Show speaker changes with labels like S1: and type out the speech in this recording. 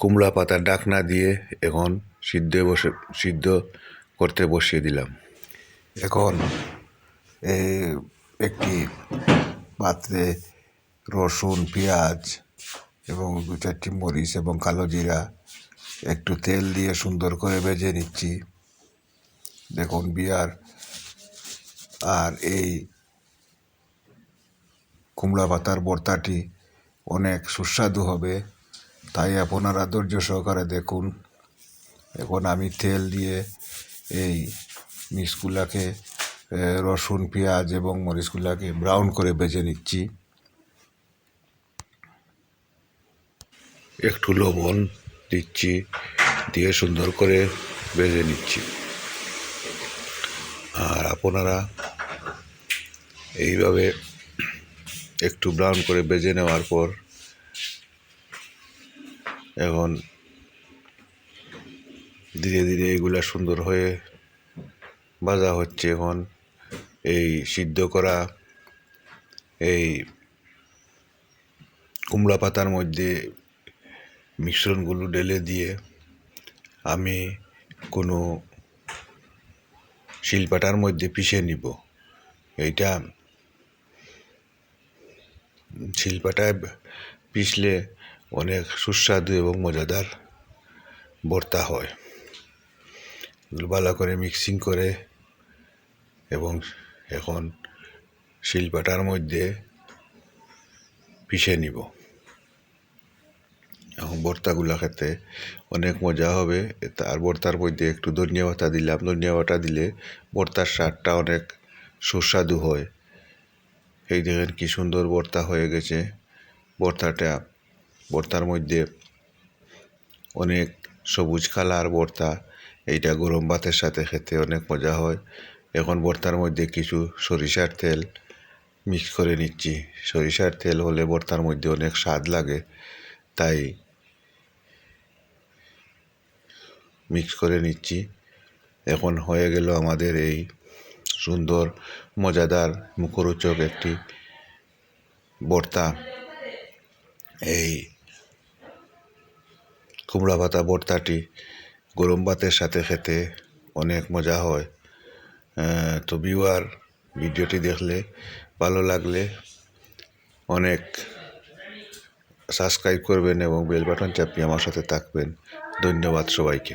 S1: কুমড়া পাতার ডাকনা দিয়ে এখন সিদ্ধ বসে, সিদ্ধ করতে বসিয়ে দিলাম। এখন একটি পাত্রে রসুন, পেঁয়াজ এবং দু চারটি মরিচ এবং কালো জিরা, একটু তেল দিয়ে সুন্দর করে ভেজে নিচ্ছি। দেখুন বিয়ার, আর এই কুমড়া পাতার বর্তাটি অনেক সুস্বাদু হবে। তাই আপনারা ধৈর্য সহকারে দেখুন। এখন আমি তেল দিয়ে এই মিক্সগুলাকে রসুন, পেঁয়াজ এবং মরিচগুলাকে ব্রাউন করে ভেজে নিচ্ছি। একটু লবণ দিচ্ছি, দিয়ে সুন্দর করে ভেজে নিচ্ছি। আর আপনারা এইভাবে একটু ব্রাউন করে বেজে নেওয়ার পর এখন ধীরে ধীরে এগুলা সুন্দর হয়ে ভাজা হচ্ছে এখন। এই সিদ্ধ করা, এই কুমড়া পাতার মধ্যে মিশ্রণগুলো ঢেলে দিয়ে আমি কোনো শিলপাটার মধ্যে পিষে নিব। এইটা শিলপাটায় পিষলে অনেক সুস্বাদু এবং মজাদার ভর্তা হয়। ভালো করে মিক্সিং করে এবং এখন শিলপাটার মধ্যে পিষে নিব। এখন ভর্তাগুলো খেতে অনেক মজা হবে। তার ভর্তার মধ্যে একটু ধনিয়া পাতা দিলাম। ধনিয়া পাতা দিলে ভর্তার স্বাদটা অনেক সুস্বাদু হয়। এই দেখেন কি সুন্দর ভর্তা হয়ে গেছে। ভর্তাটা ভর্তার মধ্যে অনেক সবুজ কালার ভর্তা এইটা গরম ভাতের সাথে খেতে অনেক মজা হয়। এখন ভর্তার মধ্যে কিছু সরিষার তেল মিক্স করে নিচ্ছি। সরিষার তেল হলে ভর্তার মধ্যে অনেক স্বাদ লাগে, তাই মিক্স করে নিচ্ছি। এখন হয়ে গেল আমাদের এই সুন্দর, মজাদার, মুখরোচক একটি ভর্তা এই কুমড়া ভাতা ভর্তাটি গরম ভাতের সাথে খেতে অনেক মজা হয়। তো ভিউয়ার ভিডিওটি দেখলে ভালো লাগলে অনেক সাবস্ক্রাইব করবেন এবং বেল বাটন চাপিয়ে আমার সাথে থাকবেন। ধন্যবাদ সবাইকে।